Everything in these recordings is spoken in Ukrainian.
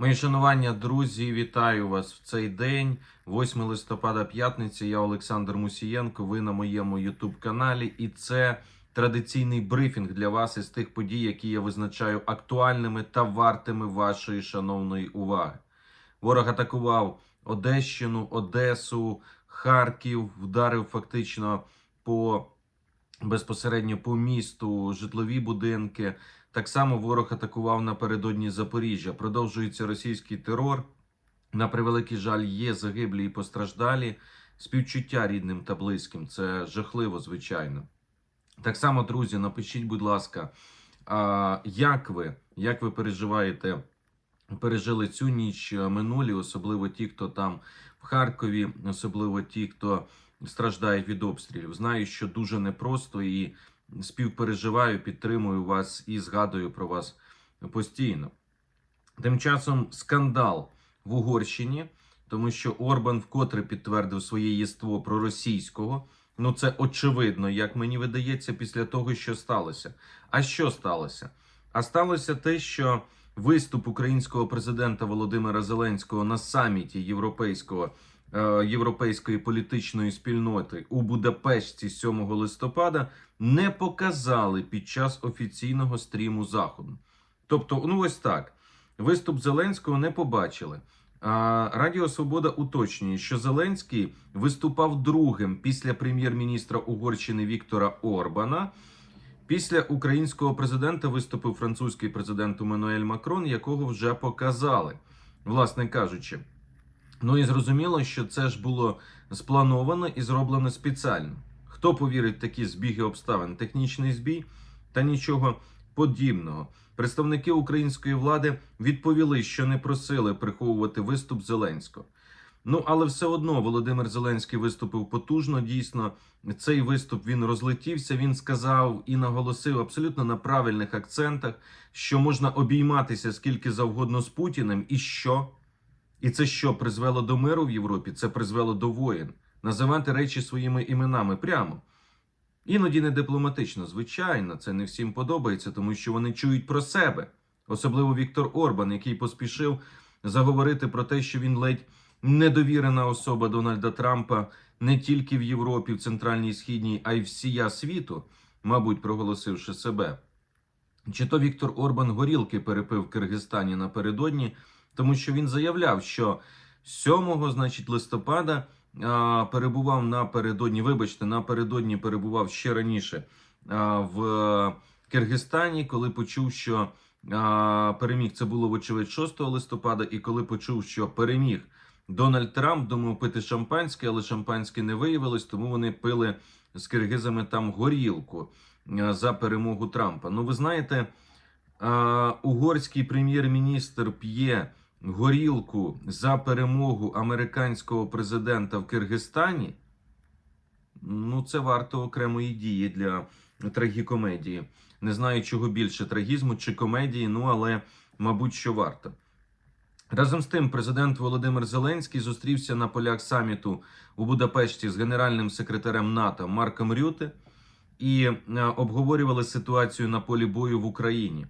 Мої шанування, друзі, вітаю вас в цей день, 8 листопада, п'ятниця. Я Олександр Мусієнко. Ви на моєму Ютуб каналі, і це традиційний брифінг для вас із тих подій, які я визначаю актуальними та вартими вашої шановної уваги. Ворог атакував Одещину, Одесу, Харків, вдарив фактично по безпосередньо по місту, житлові будинки. Так само ворог атакував напередодні Запоріжжя. Продовжується російський терор. На превеликий жаль, є загиблі і постраждалі. Співчуття рідним та близьким. Це жахливо, звичайно. Так само, друзі, напишіть, будь ласка, як ви, як ви переживаєте, пережили цю ніч е, минулі, особливо ті, хто там в Харкові, особливо ті, хто страждає від обстрілів. Знаю, що дуже непросто і співпереживаю, підтримую вас і згадую про вас постійно. Тим часом скандал в Угорщині, тому що Орбан вкотре підтвердив своє єство проросійського. Ну, це очевидно, як мені видається, після того, що сталося. А що сталося? А сталося те, що виступ українського президента Володимира Зеленського на саміті європейського європейської політичної спільноти у Будапешті 7 листопада не показали під час офіційного стріму заходу. Тобто, ну ось так. Виступ Зеленського не побачили. А Радіо Свобода уточнює, що Зеленський виступав другим після прем'єр-міністра Угорщини Віктора Орбана. Після українського президента виступив французький президент Еммануель Макрон, якого вже показали, власне кажучи. Ну і зрозуміло, що це ж було сплановано і зроблено спеціально. Хто повірить в такі збіги обставин? Технічний збій та нічого подібного. Представники української влади відповіли, що не просили приховувати виступ Зеленського. Ну, але все одно Володимир Зеленський виступив потужно. Дійсно, цей виступ він розлетівся. Він сказав і наголосив абсолютно на правильних акцентах, що можна обійматися скільки завгодно з Путіним, і що? І це що призвело до миру в Європі? Це призвело до воєн. Називати речі своїми іменами прямо. Іноді не дипломатично, звичайно, це не всім подобається, тому що вони чують про себе, особливо Віктор Орбан, який поспішив заговорити про те, що він ледь недовірена особа Дональда Трампа не тільки в Європі, в Центральній Східній, а й всія світу, мабуть, проголосивши себе. Чи то Віктор Орбан горілки перепив в Киргизстані напередодні, тому що він заявляв, що 7 значить, листопада а, перебував напередодні, вибачте, напередодні перебував ще раніше а, в Киргизстані, коли почув, що а, переміг це було вочевидь 6 листопада, і коли почув, що переміг Дональд Трамп, думав пити шампанське, але шампанське не виявилось, тому вони пили з киргизами там горілку за перемогу Трампа. Ну, ви знаєте, угорський прем'єр-міністр п'є горілку за перемогу американського президента в Киргизстані. Ну, це варто окремої дії для трагікомедії. Не знаю, чого більше трагізму чи комедії, ну але, мабуть, що варто. Разом з тим, президент Володимир Зеленський зустрівся на полях саміту у Будапешті з генеральним секретарем НАТО Марком Рюте і е, обговорювали ситуацію на полі бою в Україні.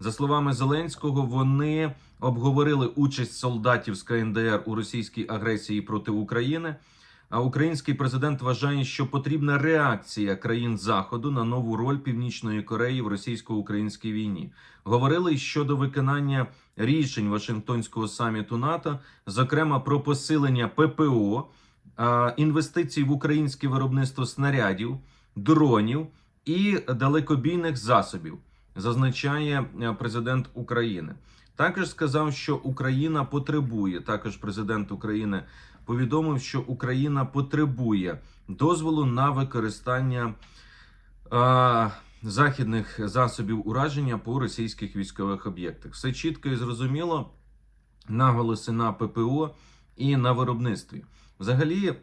За словами Зеленського, вони обговорили участь солдатів з КНДР у російській агресії проти України. А український президент вважає, що потрібна реакція країн Заходу на нову роль Північної Кореї в російсько-українській війні. Говорили щодо виконання рішень Вашингтонського саміту НАТО, зокрема про посилення ППО, інвестицій в українське виробництво снарядів, дронів і далекобійних засобів, зазначає е, президент України. Також сказав, що Україна потребує. Також президент України повідомив, що Україна потребує дозволу на використання а, західних засобів ураження по російських військових об'єктах. Все чітко і зрозуміло. Наголоси на ППО і на виробництві. Взагалі,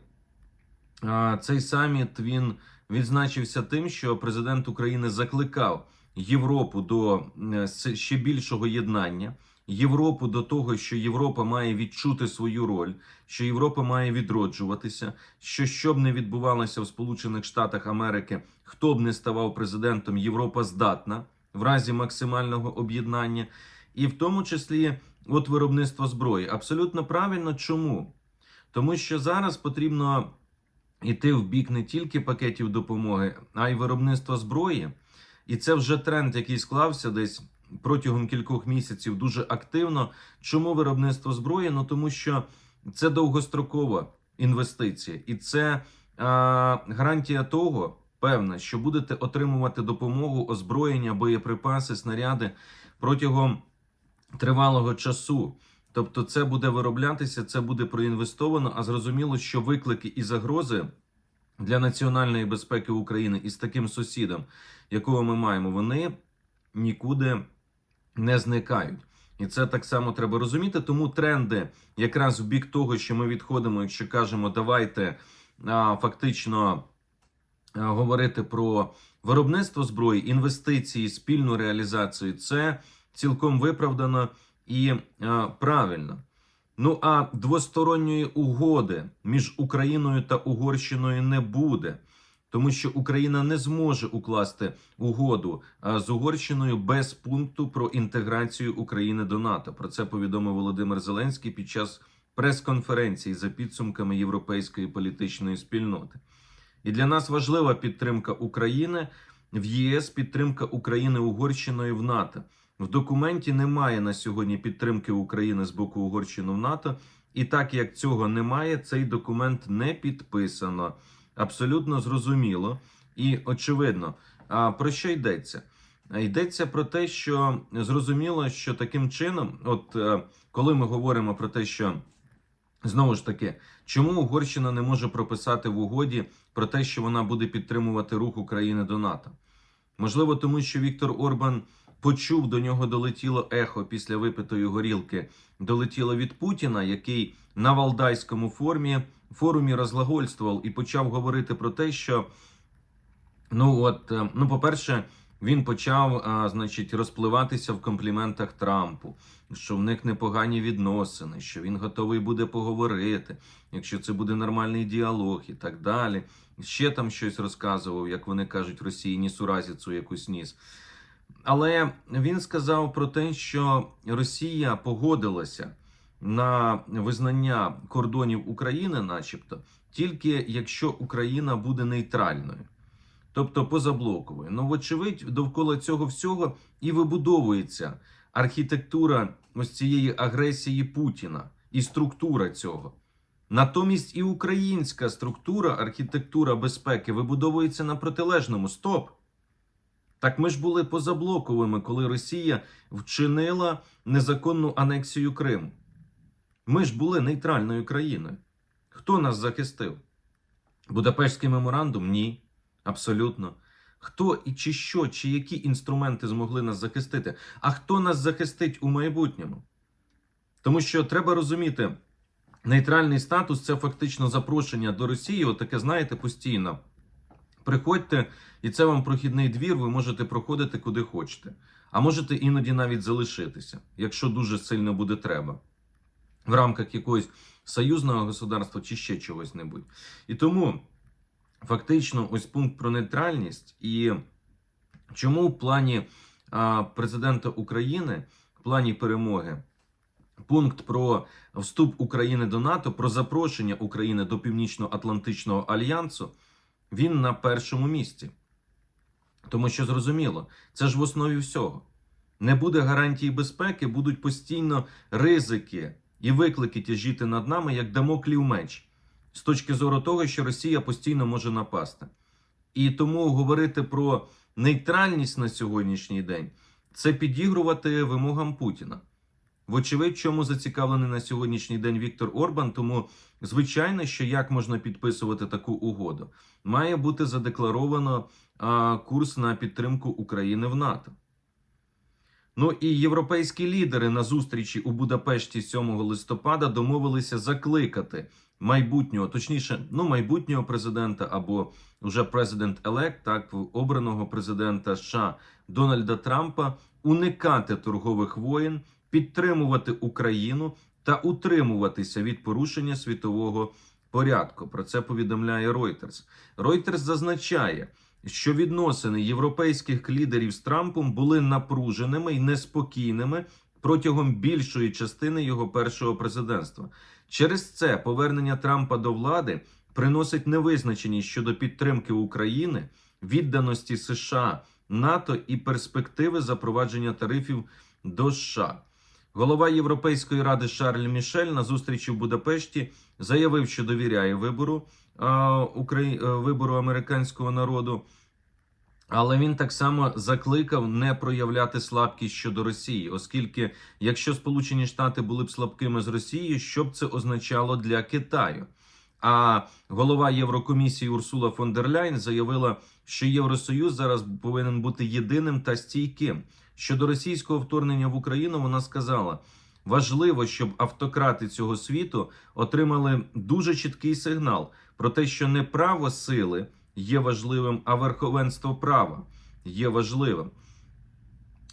а, цей саміт він відзначився тим, що президент України закликав Європу до е, ще більшого єднання. Європу до того, що Європа має відчути свою роль, що Європа має відроджуватися, що що б не відбувалося в Сполучених Штатах Америки, хто б не ставав президентом, Європа здатна в разі максимального об'єднання. І в тому числі от виробництва зброї. Абсолютно правильно. Чому? Тому що зараз потрібно йти в бік не тільки пакетів допомоги, а й виробництва зброї. І це вже тренд, який склався десь протягом кількох місяців дуже активно. Чому виробництво зброї? Ну тому що це довгострокова інвестиція, і це а, гарантія того, певна, що будете отримувати допомогу, озброєння, боєприпаси, снаряди протягом тривалого часу. Тобто, це буде вироблятися, це буде проінвестовано. А зрозуміло, що виклики і загрози для національної безпеки України із таким сусідом, якого ми маємо, вони нікуди не зникають. І це так само треба розуміти. Тому тренди якраз в бік того, що ми відходимо, якщо кажемо, давайте а, фактично а, говорити про виробництво зброї, інвестиції, спільну реалізацію, це цілком виправдано і а, правильно. Ну а двосторонньої угоди між Україною та Угорщиною не буде, тому що Україна не зможе укласти угоду з Угорщиною без пункту про інтеграцію України до НАТО. Про це повідомив Володимир Зеленський під час прес-конференції за підсумками європейської політичної спільноти. І для нас важлива підтримка України в ЄС, підтримка України Угорщиною в НАТО. В документі немає на сьогодні підтримки України з боку Угорщини в НАТО. І так як цього немає, цей документ не підписано. Абсолютно зрозуміло і очевидно. А про що йдеться? Йдеться про те, що зрозуміло, що таким чином, от е, коли ми говоримо про те, що знову ж таки, чому Угорщина не може прописати в угоді про те, що вона буде підтримувати рух України до НАТО? Можливо, тому що Віктор Орбан почув до нього долетіло ехо після випитої горілки, долетіло від Путіна, який на Валдайському форумі, форумі розглагольствував і почав говорити про те, що ну от, е, ну, по-перше, він почав, а, значить, розпливатися в компліментах Трампу, що в них непогані відносини, що він готовий буде поговорити, якщо це буде нормальний діалог і так далі. Ще там щось розказував, як вони кажуть, в Росії нісуразіцу якусь ніс. Але він сказав про те, що Росія погодилася на визнання кордонів України, начебто, тільки якщо Україна буде нейтральною, тобто позаблоковою. Ну, вочевидь, довкола цього всього і вибудовується архітектура ось цієї агресії Путіна і структура цього. Натомість і українська структура, архітектура безпеки вибудовується на протилежному. Стоп! Так ми ж були позаблоковими, коли Росія вчинила незаконну анексію Криму. Ми ж були нейтральною країною. Хто нас захистив? Будапештський меморандум? Ні. Абсолютно. Хто і чи що, чи які інструменти змогли нас захистити? А хто нас захистить у майбутньому? Тому що треба розуміти, нейтральний статус це фактично запрошення до Росії, отаке, знаєте, постійно. Приходьте, і це вам прохідний двір, ви можете проходити куди хочете. А можете іноді навіть залишитися, якщо дуже сильно буде треба, в рамках якогось союзного государства чи ще чогось небудь. І тому фактично ось пункт про нейтральність і чому в плані а, президента України, в плані перемоги, пункт про вступ України до НАТО, про запрошення України до Північно-Атлантичного альянсу, він на першому місці. Тому що зрозуміло, це ж в основі всього. Не буде гарантії безпеки, будуть постійно ризики і виклики тяжіти над нами, як дамоклів меч, з точки зору того, що Росія постійно може напасти. І тому говорити про нейтральність на сьогоднішній день це підігрувати вимогам Путіна. Вочевидь, чому зацікавлений на сьогоднішній день Віктор Орбан, тому звичайно, що як можна підписувати таку угоду, має бути задекларовано а, курс на підтримку України в НАТО. Ну і європейські лідери на зустрічі у Будапешті 7 листопада домовилися закликати майбутнього, точніше, ну майбутнього президента або вже президент-елект, так обраного президента США Дональда Трампа уникати торгових воєн, підтримувати Україну та утримуватися від порушення світового порядку. Про це повідомляє Reuters. Reuters зазначає, що відносини європейських лідерів з Трампом були напруженими і неспокійними протягом більшої частини його першого президентства. Через це повернення Трампа до влади приносить невизначеність щодо підтримки України, відданості США, НАТО і перспективи запровадження тарифів до США. Голова Європейської ради Шарль Мішель на зустрічі в Будапешті заявив, що довіряє вибору, е, вибору американського народу. Але він так само закликав не проявляти слабкість щодо Росії, оскільки якщо Сполучені Штати були б слабкими з Росією, що б це означало для Китаю? А голова Єврокомісії Урсула фон дер Ляйн заявила, що Євросоюз зараз повинен бути єдиним та стійким. Щодо російського вторгнення в Україну, вона сказала: важливо, щоб автократи цього світу отримали дуже чіткий сигнал про те, що не право сили є важливим, а верховенство права є важливим.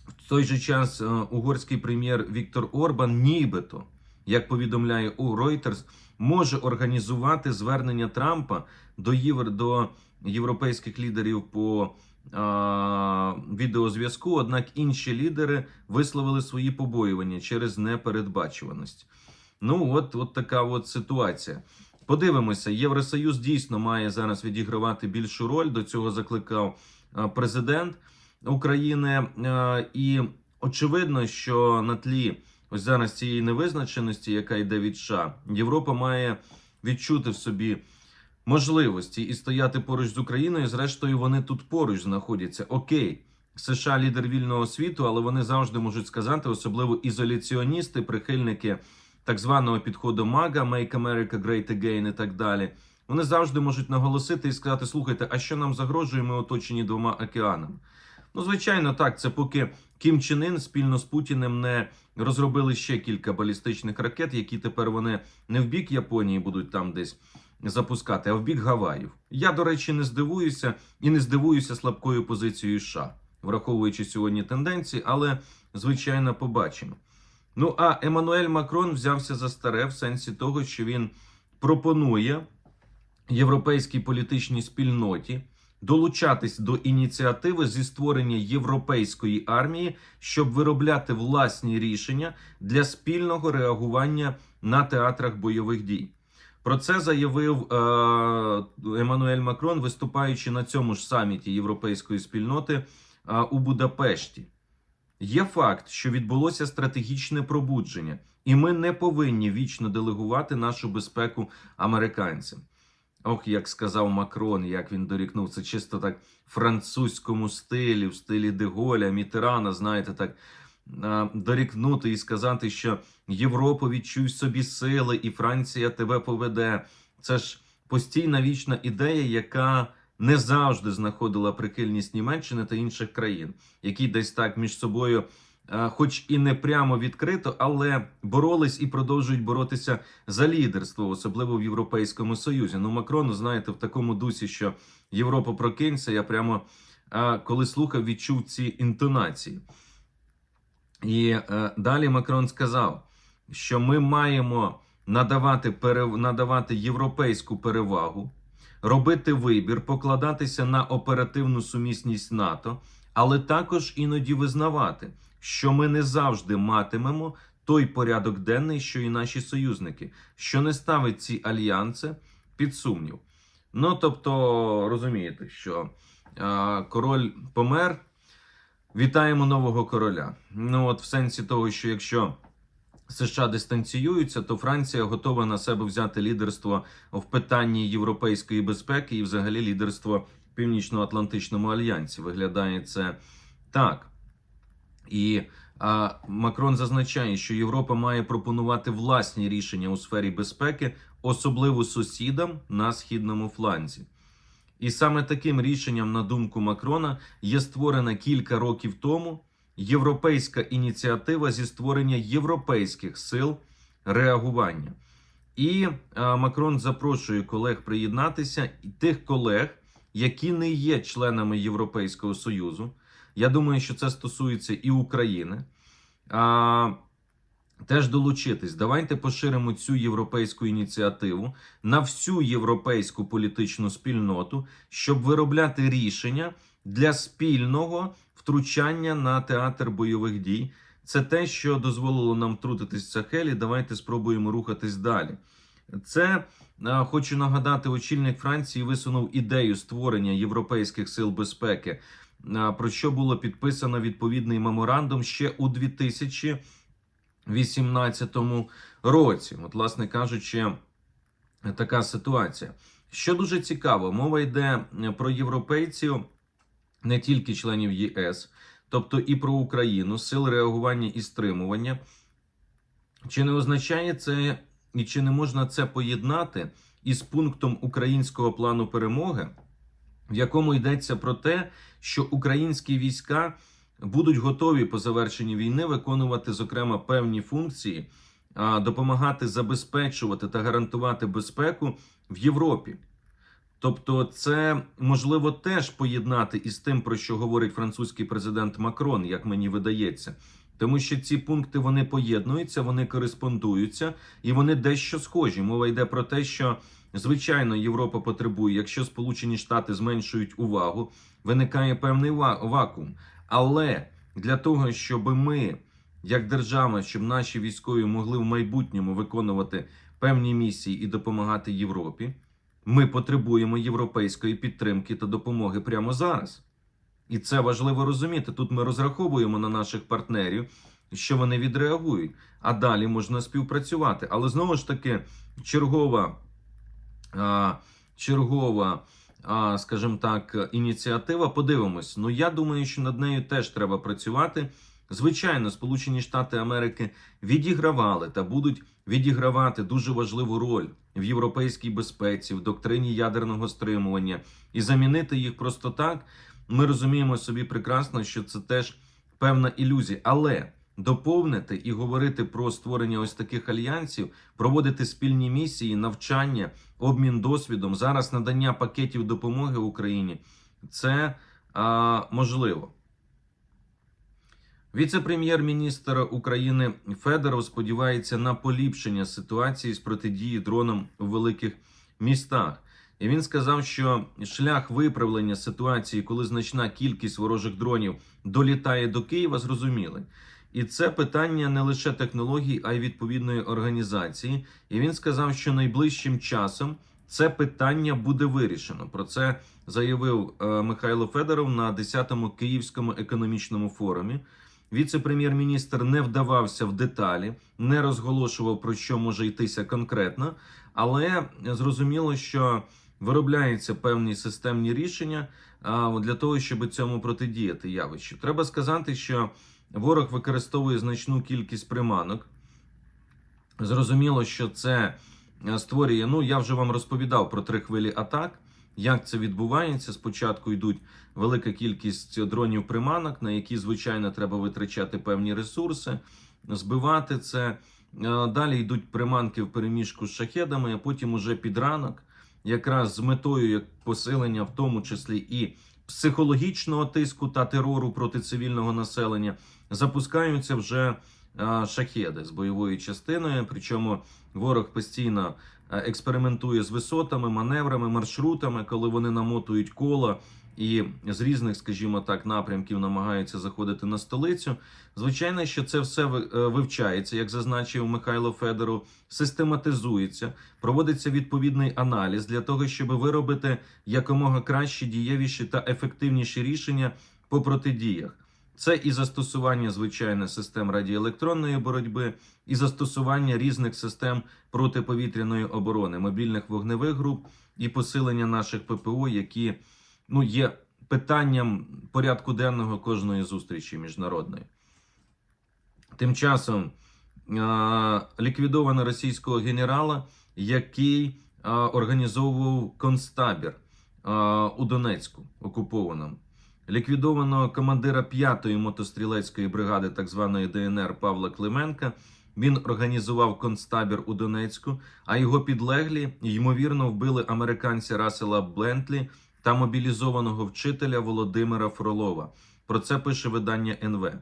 В той же час е, угорський прем'єр Віктор Орбан, нібито, як повідомляє у Reuters, може організувати звернення Трампа до євро, до європейських лідерів по відеозв'язку. Однак інші лідери висловили свої побоювання через непередбачуваність. Ну, от, от така от ситуація. Подивимося, Євросоюз дійсно має зараз відігравати більшу роль. До цього закликав президент України. І очевидно, що на тлі ось зараз цієї невизначеності, яка йде від США, Європа має відчути в собі можливості і стояти поруч з Україною. Зрештою, вони тут поруч знаходяться. Окей, США лідер вільного світу, але вони завжди можуть сказати, особливо ізоляціоністи, прихильники так званого підходу МАГА, Make America Great Again і так далі. Вони завжди можуть наголосити і сказати: слухайте, а що нам загрожує? Ми оточені двома океанами. Ну, звичайно, так. Це поки Кім Чен Ін спільно з Путіним не розробили ще кілька балістичних ракет, які тепер вони не в бік Японії будуть там десь запускати, а в бік Гаваїв. Я, до речі, не здивуюся і не здивуюся слабкою позицією США, враховуючи сьогодні тенденції, але звичайно побачимо. Ну а Еммануель Макрон взявся за старе в сенсі того, що він пропонує європейській політичній спільноті долучатись до ініціативи зі створення європейської армії, щоб виробляти власні рішення для спільного реагування на театрах бойових дій. Про це заявив е, Еммануель Макрон, виступаючи на цьому ж саміті європейської спільноти е, у Будапешті. Є факт, що відбулося стратегічне пробудження, і ми не повинні вічно делегувати нашу безпеку американцям. Ох, як сказав Макрон, як він дорікнув, це чисто так французькому стилі, в стилі Деголя, Мітерана, знаєте, так дорікнути і сказати, що Європа відчуй собі сили, і Франція тебе поведе. Це ж постійна вічна ідея, яка не завжди знаходила прихильність Німеччини та інших країн, які десь так між собою, хоч і не прямо відкрито, але боролись і продовжують боротися за лідерство, особливо в Європейському Союзі. Ну, Макрон, знаєте, в такому дусі, що Європа прокинься, я прямо коли слухав, відчув ці інтонації. І е, далі Макрон сказав, що ми маємо надавати, перев... надавати європейську перевагу, робити вибір, покладатися на оперативну сумісність НАТО, але також іноді визнавати, що ми не завжди матимемо той порядок денний, що і наші союзники, що не ставить ці альянси під сумнів. Ну тобто, розумієте, що е, король помер. Вітаємо нового короля. Ну от в сенсі того, що якщо США дистанціюються, то Франція готова на себе взяти лідерство в питанні європейської безпеки і, взагалі, лідерство в Північно-Атлантичному альянсі. Виглядає це так. І а, Макрон зазначає, що Європа має пропонувати власні рішення у сфері безпеки, особливо сусідам на східному фланзі. І саме таким рішенням, на думку Макрона, є створена кілька років тому європейська ініціатива зі створення європейських сил реагування. І а, Макрон запрошує колег приєднатися і тих колег, які не є членами Європейського Союзу. Я думаю, що це стосується і України. Теж долучитись. Давайте поширимо цю європейську ініціативу на всю європейську політичну спільноту, щоб виробляти рішення для спільного втручання на театр бойових дій. Це те, що дозволило нам втрутитись в Сахелі. Давайте спробуємо рухатись далі. Це е, хочу нагадати, очільник Франції висунув ідею створення європейських сил безпеки, е, про що було підписано відповідний меморандум ще у 2018 році. От, власне кажучи, така ситуація. Що дуже цікаво, мова йде про європейців, не тільки членів ЄС, тобто і про Україну, сил реагування і стримування. Чи не означає це і чи не можна це поєднати із пунктом українського плану перемоги, в якому йдеться про те, що українські війська будуть готові по завершенні війни виконувати, зокрема, певні функції, допомагати забезпечувати та гарантувати безпеку в Європі. Тобто, це можливо теж поєднати із тим, про що говорить французький президент Макрон, як мені видається. Тому що ці пункти вони поєднуються, вони кореспондуються і вони дещо схожі. Мова йде про те, що звичайно Європа потребує, якщо Сполучені Штати зменшують увагу, виникає певний вакуум. Але для того, щоб ми, як держава, щоб наші військові могли в майбутньому виконувати певні місії і допомагати Європі, ми потребуємо європейської підтримки та допомоги прямо зараз. І це важливо розуміти. Тут ми розраховуємо на наших партнерів, що вони відреагують, а далі можна співпрацювати. Але знову ж таки, чергова, чергова, скажімо так, ініціатива. Подивимось. Ну я думаю, що над нею теж треба працювати. Звичайно, Сполучені Штати Америки відігравали та будуть відігравати дуже важливу роль в європейській безпеці, в доктрині ядерного стримування, і замінити їх просто так. Ми розуміємо собі прекрасно, що це теж певна ілюзія, але доповнити і говорити про створення ось таких альянсів, проводити спільні місії, навчання, обмін досвідом, зараз надання пакетів допомоги Україні це а, можливо. Віце-прем'єр-міністр України Федоров сподівається на поліпшення ситуації з протидії дронам у великих містах. І він сказав, що шлях виправлення ситуації, коли значна кількість ворожих дронів долітає до Києва, зрозумілий. І це питання не лише технологій, а й відповідної організації. І він сказав, що найближчим часом це питання буде вирішено. Про це заявив е, Михайло Федоров на 10-му Київському економічному форумі. Віце-прем'єр-міністр не вдавався в деталі, не розголошував про що може йтися конкретно, але зрозуміло, що виробляються певні системні рішення для того, щоб цьому протидіяти явищу. Треба сказати, що ворог використовує значну кількість приманок. Зрозуміло, що це е, створює. Ну, я вже вам розповідав про три хвилі атак. Як це відбувається? Спочатку йдуть велика кількість дронів приманок, на які, звичайно, треба витрачати певні ресурси, збивати це. Е, Далі йдуть приманки в переміжку з шахедами, а потім уже під ранок, якраз з метою як посилення, в тому числі і психологічного тиску та терору проти цивільного населення, запускаються вже е, шахеди з бойовою частиною. Причому ворог постійно е, експериментує з висотами, маневрами, маршрутами, коли вони намотують кола і з різних, скажімо так, напрямків намагаються заходити на столицю. Звичайно, що це все е, вивчається, як зазначив Михайло Федоров, систематизується, проводиться відповідний аналіз для того, щоб виробити якомога кращі, дієвіші та ефективніші рішення по протидіях. Це і застосування звичайно систем радіоелектронної боротьби, і застосування різних систем протиповітряної оборони, мобільних вогневих груп і посилення наших ППО, які ну є питанням порядку денного кожної зустрічі міжнародної. Тим часом ліквідовано російського генерала, який організовував концтабір у Донецьку окупованому. Ліквідовано командира 5-ї мотострілецької бригади, так званої ДНР Павла Клименка. Він організував концтабір у Донецьку, а його підлеглі ймовірно вбили американця Расела Блентлі та мобілізованого вчителя Володимира Фролова. Про це пише видання НВ.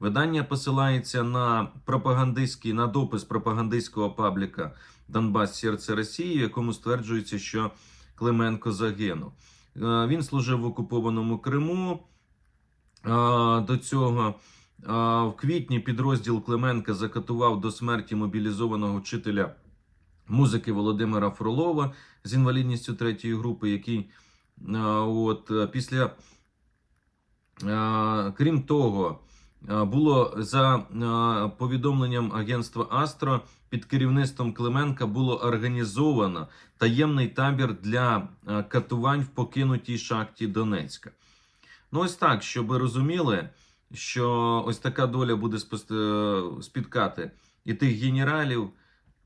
Видання посилається на пропагандистський на допис пропагандистського пабліка Донбас Серце Росії, в якому стверджується, що Клименко загинув. Е, Він служив в окупованому Криму. Е, До цього В квітні підрозділ Клименка закатував до смерті мобілізованого вчителя музики Володимира Фролова з інвалідністю третьої групи, який от е, після, крім того, було за повідомленням агентства Астро під керівництвом Клименка було організовано таємний табір для катувань в покинутій шахті Донецька. Ну, ось так, щоб ви розуміли, що ось така доля буде спіткати і тих генералів,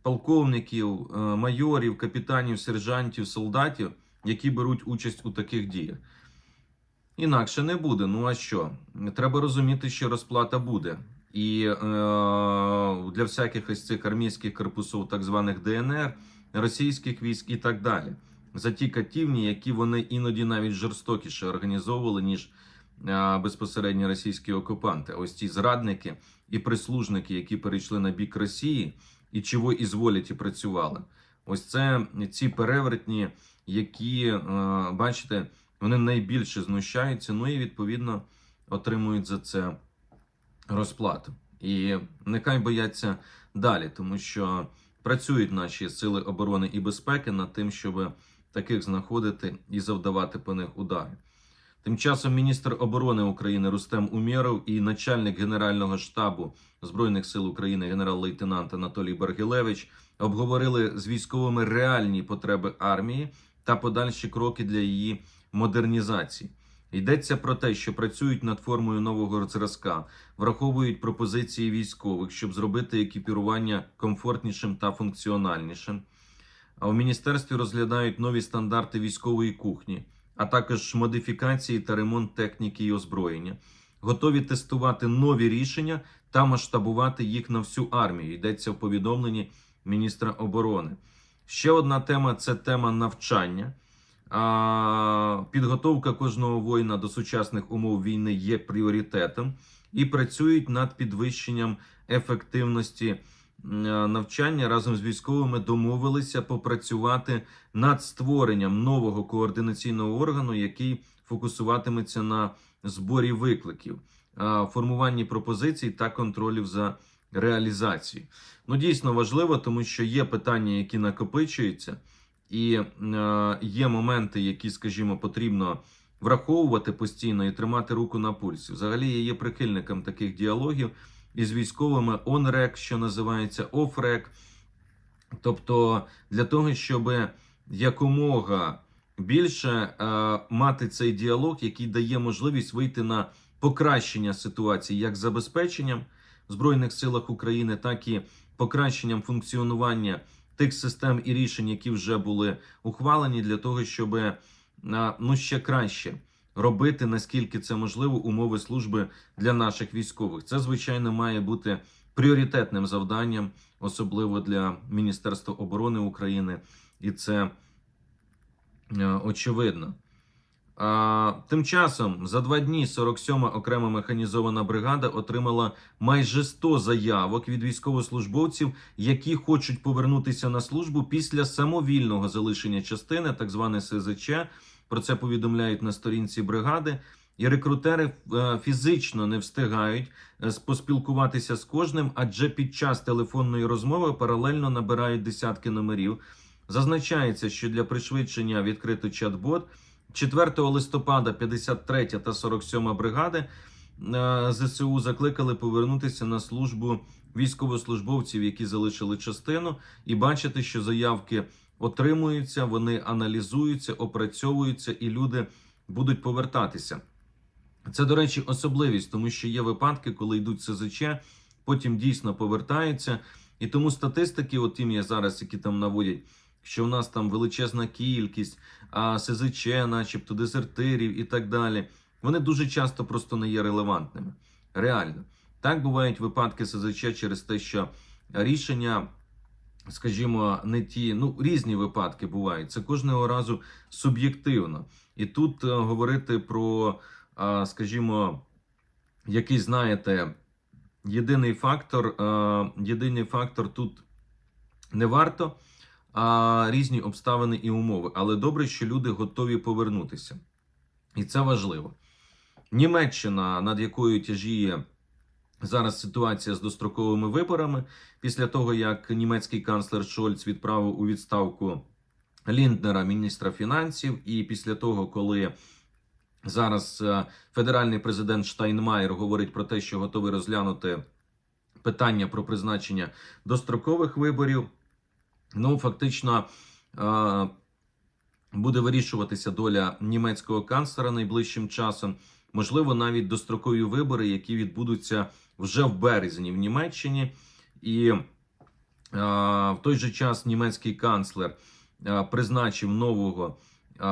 полковників, е, майорів, капітанів, сержантів, солдатів, які беруть участь у таких діях. Інакше не буде. Ну а що? Треба розуміти, що розплата буде. І е, для всяких ось цих армійських корпусів, так званих ДНР, російських військ і так далі. За ті катівні, які вони іноді навіть жорстокіше організовували, ніж е, безпосередньо російські окупанти. Ось ті зрадники і прислужники, які перейшли на бік Росії і чого ізволять і працювали. Ось це ці перевертні, які, е, бачите, вони найбільше знущаються, ну і відповідно отримують за це розплату. І нехай бояться далі, тому що працюють наші сили оборони і безпеки над тим, щоб таких знаходити і завдавати по них удари. Тим часом міністр оборони України Рустем Умєров і начальник Генерального штабу Збройних сил України генерал-лейтенант Анатолій Баргілевич обговорили з військовими реальні потреби армії та подальші кроки для її модернізації. Йдеться про те, що працюють над формою нового зразка, враховують пропозиції військових, щоб зробити екіпірування комфортнішим та функціональнішим. А в міністерстві розглядають нові стандарти військової кухні, а також модифікації та ремонт техніки і озброєння. Готові тестувати нові рішення та масштабувати їх на всю армію. Йдеться в повідомленні міністра оборони. Ще одна тема це тема навчання. Підготовка кожного воїна до сучасних умов війни є пріоритетом і працюють над підвищенням ефективності е, навчання разом з військовими домовилися попрацювати над створенням нового координаційного органу, який фокусуватиметься на зборі викликів, формуванні пропозицій та контролів за реалізацією. Ну дійсно важливо, тому що є питання, які накопичуються. І е, є моменти, які, скажімо, потрібно враховувати постійно і тримати руку на пульсі. Взагалі я є прихильником таких діалогів із військовими он-рек, що називається оф-рек. Тобто для того, щоб якомога більше е, мати цей діалог, який дає можливість вийти на покращення ситуації як забезпеченням Збройних силах України, так і покращенням функціонування тих систем і рішень, які вже були ухвалені, для того, щоб е, ну ще краще робити наскільки це можливо умови служби для наших військових. Це звичайно має бути пріоритетним завданням, особливо для Міністерства оборони України, і це е, очевидно. А, тим часом за два дні 47-ма окрема механізована бригада отримала майже 100 заявок від військовослужбовців, які хочуть повернутися на службу після самовільного залишення частини, так зване СЗЧ. Про це повідомляють на сторінці бригади. І рекрутери е, фізично не встигають е, поспілкуватися з кожним, адже під час телефонної розмови паралельно набирають десятки номерів. Зазначається, що для пришвидшення відкрито чат-бот. 4 листопада 53 та 47 бригади е, ЗСУ закликали повернутися на службу військовослужбовців, які залишили частину, і бачити, що заявки отримуються, вони аналізуються, опрацьовуються, і люди будуть повертатися. Це, до речі, особливість, тому що є випадки, коли йдуть СЗЧ, потім дійсно повертаються. І тому статистики, от тим я зараз, які там наводять, що в нас там величезна кількість, а СЗЧ, начебто дезертирів і так далі, вони дуже часто просто не є релевантними. Реально. Так бувають випадки СЗЧ через те, що рішення, скажімо, не ті, ну різні випадки бувають. Це кожного разу суб'єктивно. І тут е, говорити про, е, скажімо, який знаєте, єдиний фактор, е, єдиний фактор тут не варто а різні обставини і умови. Але добре, що люди готові повернутися. І це важливо. Німеччина, над якою тяжіє зараз ситуація з достроковими виборами після того, як німецький канцлер Шольц відправив у відставку Лінднера, міністра фінансів, і після того, коли зараз е, федеральний президент Штайнмаєр говорить про те, що готовий розглянути питання про призначення дострокових виборів, ну фактично. е, Буде вирішуватися доля німецького канцлера найближчим часом, можливо, навіть дострокові вибори, які відбудуться вже в березні в Німеччині, і е, в той же час німецький канцлер е, призначив нового, е,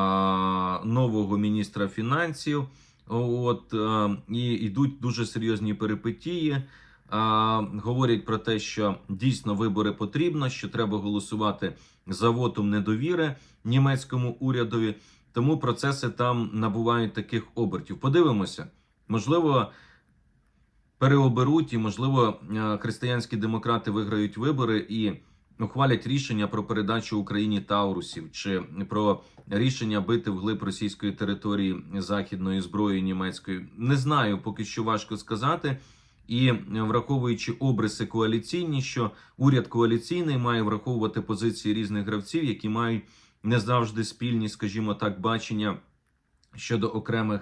нового міністра фінансів. От е, і йдуть дуже серйозні перипетії. Говорять про те, що дійсно вибори потрібно, що треба голосувати за вотом недовіри німецькому урядові. Тому процеси там набувають таких обертів. Подивимося, можливо, переоберуть, і можливо, е, християнські демократи виграють вибори і ухвалять рішення про передачу Україні Таурусів чи про рішення бити вглиб російської території західної зброї німецької. Не знаю, поки що важко сказати. І враховуючи обриси коаліційні, що уряд коаліційний має враховувати позиції різних гравців, які мають не завжди спільні, скажімо так, бачення щодо окремих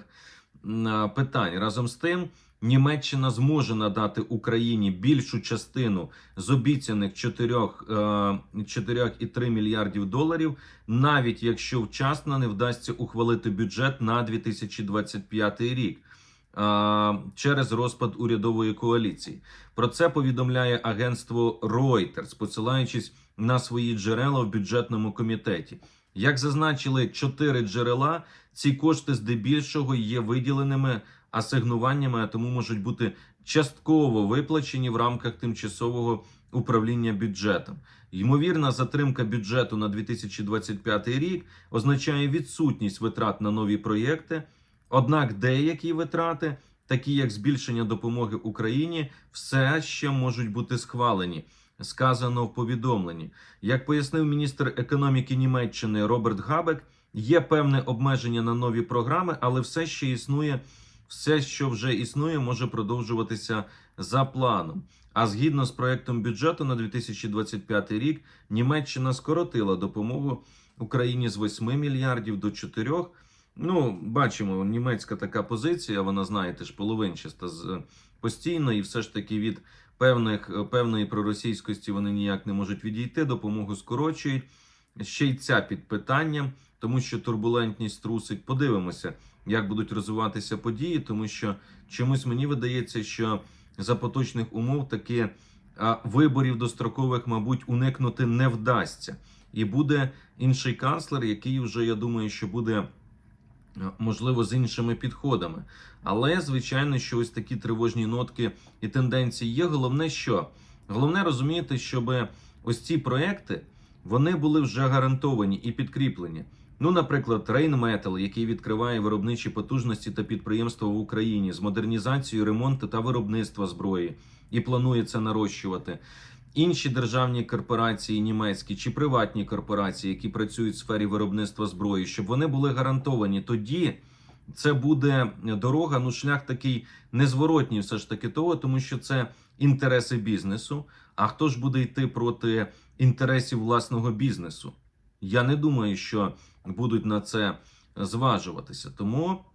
питань. Разом з тим, Німеччина зможе надати Україні більшу частину з обіцяних 4, е, 4,3 мільярдів доларів, навіть якщо вчасно не вдасться ухвалити бюджет на 2025 рік. Через розпад урядової коаліції про це повідомляє агентство Reuters, посилаючись на свої джерела в бюджетному комітеті. Як зазначили чотири джерела, ці кошти здебільшого є виділеними асигнуваннями, а тому можуть бути частково виплачені в рамках тимчасового управління бюджетом. Ймовірна затримка бюджету на 2025 рік означає відсутність витрат на нові проєкти. Однак деякі витрати, такі як збільшення допомоги Україні, все ще можуть бути схвалені. Сказано в повідомленні. Як пояснив міністр економіки Німеччини Роберт Габек, є певне обмеження на нові програми, але все ще існує, все, що вже існує, може продовжуватися за планом. А згідно з проектом бюджету на 2025 рік, Німеччина скоротила допомогу Україні з 8 мільярдів до 4. Ну, бачимо, німецька така позиція, вона знаєте ж половинчаста постійно, і все ж таки від певних певної проросійськості вони ніяк не можуть відійти. Допомогу скорочують. Ще й ця під питанням, тому що турбулентність трусить. Подивимося, як будуть розвиватися події, тому що чомусь мені видається, що за поточних умов таки а, виборів дострокових, мабуть, уникнути не вдасться, і буде інший канцлер, який вже я думаю, що буде можливо з іншими підходами. Але звичайно, що ось такі тривожні нотки і тенденції є. Головне, що головне розуміти, щоб ось ці проекти вони були вже гарантовані і підкріплені. Ну, наприклад, Rheinmetall, який відкриває виробничі потужності та підприємства в Україні з модернізацією ремонту та виробництва зброї, і планує це нарощувати. Інші державні корпорації, німецькі чи приватні корпорації, які працюють в сфері виробництва зброї, щоб вони були гарантовані, тоді це буде дорога. Ну, шлях такий незворотній, все ж таки того, тому що це інтереси бізнесу. А хто ж буде йти проти інтересів власного бізнесу? Я не думаю, що будуть на це зважуватися. Тому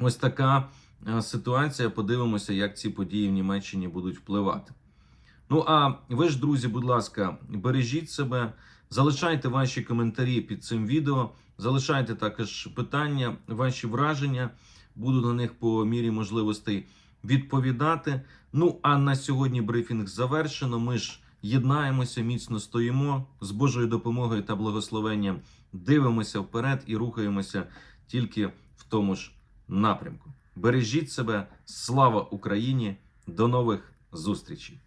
ось така е, ситуація. Подивимося, як ці події в Німеччині будуть впливати. Ну а ви ж, друзі, будь ласка, бережіть себе, залишайте ваші коментарі під цим відео, залишайте також питання, ваші враження. Буду на них по мірі можливостей відповідати. Ну а на сьогодні брифінг завершено. Ми ж єднаємося, міцно стоїмо з Божою допомогою та благословенням. Дивимося вперед і рухаємося тільки в тому ж напрямку. Бережіть себе, слава Україні! До нових зустрічей!